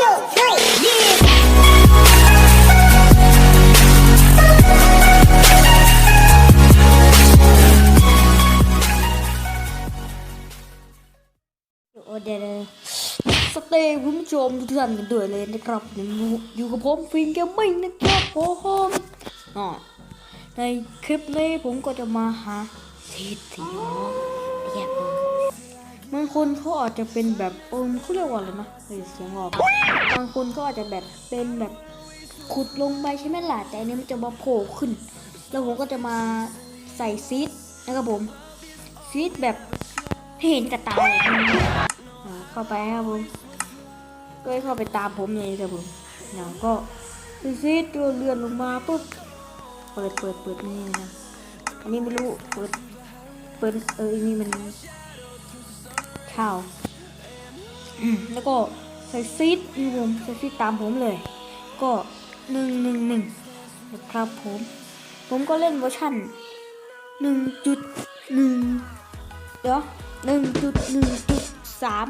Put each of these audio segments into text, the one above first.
เดี๋ยวสเตย์คุณผู้ชมทุกท่านกันด้วยเลยนะครับอยู่กับผมฟินเกมมิ่งนะครับผมอ๋อในคลิปนี้ผมก็จะมาหาทีทีนะครับ บางคนเขาอาจจะเป็นแบบออเขาเรียกว่าอะไรนะเฮ้ยเสียงออกบางคนก็อาจจะแบบเป็นแบบขุดลงไปใช่ไหมล่ะแต่อันนี้มันจะมาโผล่ขึ้น แล้วผมก็จะมาใส่ซีดนะครับผมซีดแบบให้เห็นกับตาเลยเข้าไปครับผมก็ให้เข้าไปตามผมเลยครับผมแล้วก็ซีดตัวเลื่อนลงมาปุ๊บเปิดเปิดเปิดนี่นะอันนี้ไม่รู้เปิดเปิดเอออันนี่มัน ข้าวอืมแล้วก็ใส่ซีดนี่ผมใส่ซีดตามผมเลย ก็หนึ่งหนึ่งหนึ่งนะครับผม ผมก็เล่นเวอร์ชันหนึ่งจุดหนึ่งเดี๋ยวหนึ่งจุดหนึ่งจุดสาม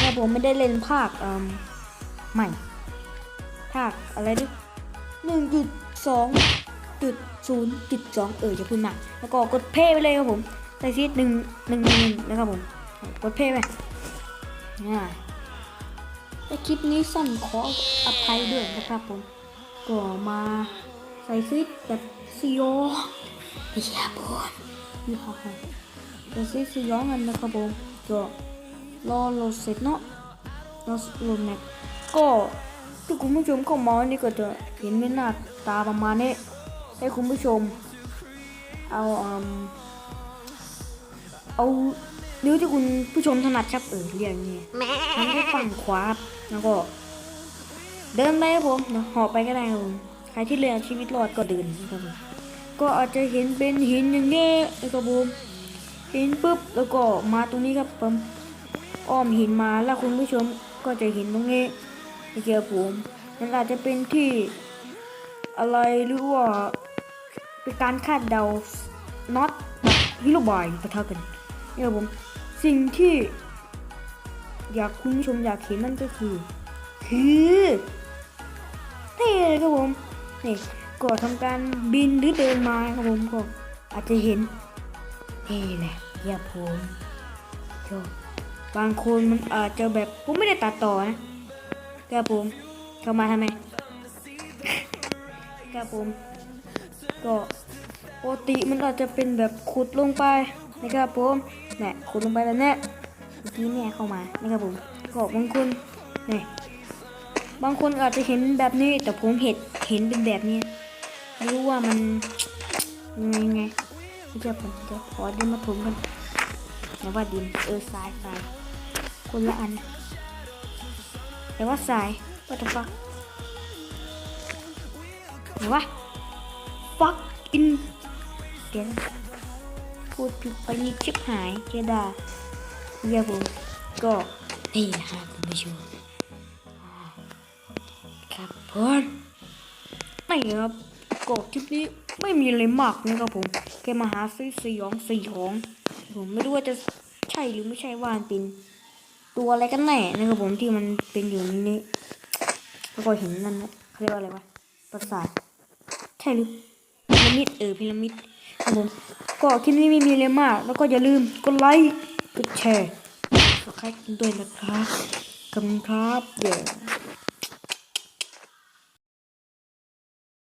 แต่ผมไม่ได้เล่นภาคเอ่มใหม่ ภาคอะไรดิหนึ่งจุดสองจุดศูนย์จุดสองเออจะพูดมากแล้วก็กดเพย์ไปเลยครับผมใส่ซีดหนึ่งหนึ่งหนึ่งนะครับผม กดเพย์ไปอ่าแต่คลิปนี้สั้นขออภัยด้วยนะครับผม ก็มาใส่ซีดแบบซีโอเฮียบอมนี่ค่ะเดี๋ยวซื้อซื้อย้อนกันนะครับผมก็รอโหลดเสร็จเนาะรอโหลดแมปก็ถ้าคุณผู้ชมเข้ามานี่ก็จะเห็นไม่น้าตาประมาณนี้ให้คุณผู้ชม เอาอืมเอา นิ้วที่คุณผู้ชมถนัดครับเออเรียกอย่างนี้ทำให้ฝั่งขวาแล้วก็ เดินไปครับผมเดี๋ยวหอบไปก็ได้ครับผมใครที่เรียนชีวิตรอดก็เดินครับผมก็อาจจะเห็นเป็นหินอย่างนี้นะครับผมหินปุ๊บแล้วก็มาตรงนี้ครับผมอ้อมหินมาแล้วคุณผู้ชมก็จะเห็นตรงนี้นะครับผมนั่นอาจจะเป็นที่อะไรหรือว่าเป็นการคาดเดาน็อตฮิโรบายปะทะกัน เนี่ยครับผมสิ่งที่ อยากคุณผู้ชมอยากเห็นนั่นก็คือ คือนี่เลยครับผมนี่ก็ทำการบินหรือเดินมาครับผมก็อาจจะเห็นนี่แหละอย่าผมโธ่บางคนมันอาจจะแบบผมไม่ได้ตัดต่อนะแกผมเข้ามาทำไมแกผมก็ปกติมันอาจจะเป็นแบบขุดลงไปนะครับผม เนี่ยขุดลงไปแล้วเนี่ยเมื่อกี้เนี่ยเข้ามานะครับผมก็บางคนเนี่ยบางคนอาจจะเห็นแบบนี้แต่ผมเห็นเห็นเป็นแบบนี้ไม่รู้ว่ามันยังไงไงไม่ใช่ผมจะขอดินมาถมกันแต่ว่าดินเออทรายทรายคนละอัน แต่ว่าทรายว่าจะฟักหรือว่า fuck in เดี๋ยวน พูดผิดไปนิดชิบหายเจดาเยี่ยผมก็นี่นะครับคุณผู้ชมครับเพื่อนไม่ครับก็คลิปนี้ไม่มีอะไรมากนะครับผมแค่มาหาซื้อสยองสยองผมไม่รู้ว่าจะใช่หรือไม่ใช่ว่านเป็นตัวอะไรกันแน่นะครับผมที่มันเป็นอยู่นี้แล้วก็เห็นนั่นนะเขาเรียกว่าอะไรวะประสาทใช่หรือพีระมิดเออพีระมิด ครับผมก็คลิปนี้ไม่มีอะไรมาก แล้วก็อย่าลืมกดไลค์กดแชร์กดใครกันด้วยนะครับขอบคุณครับเดี๋ยว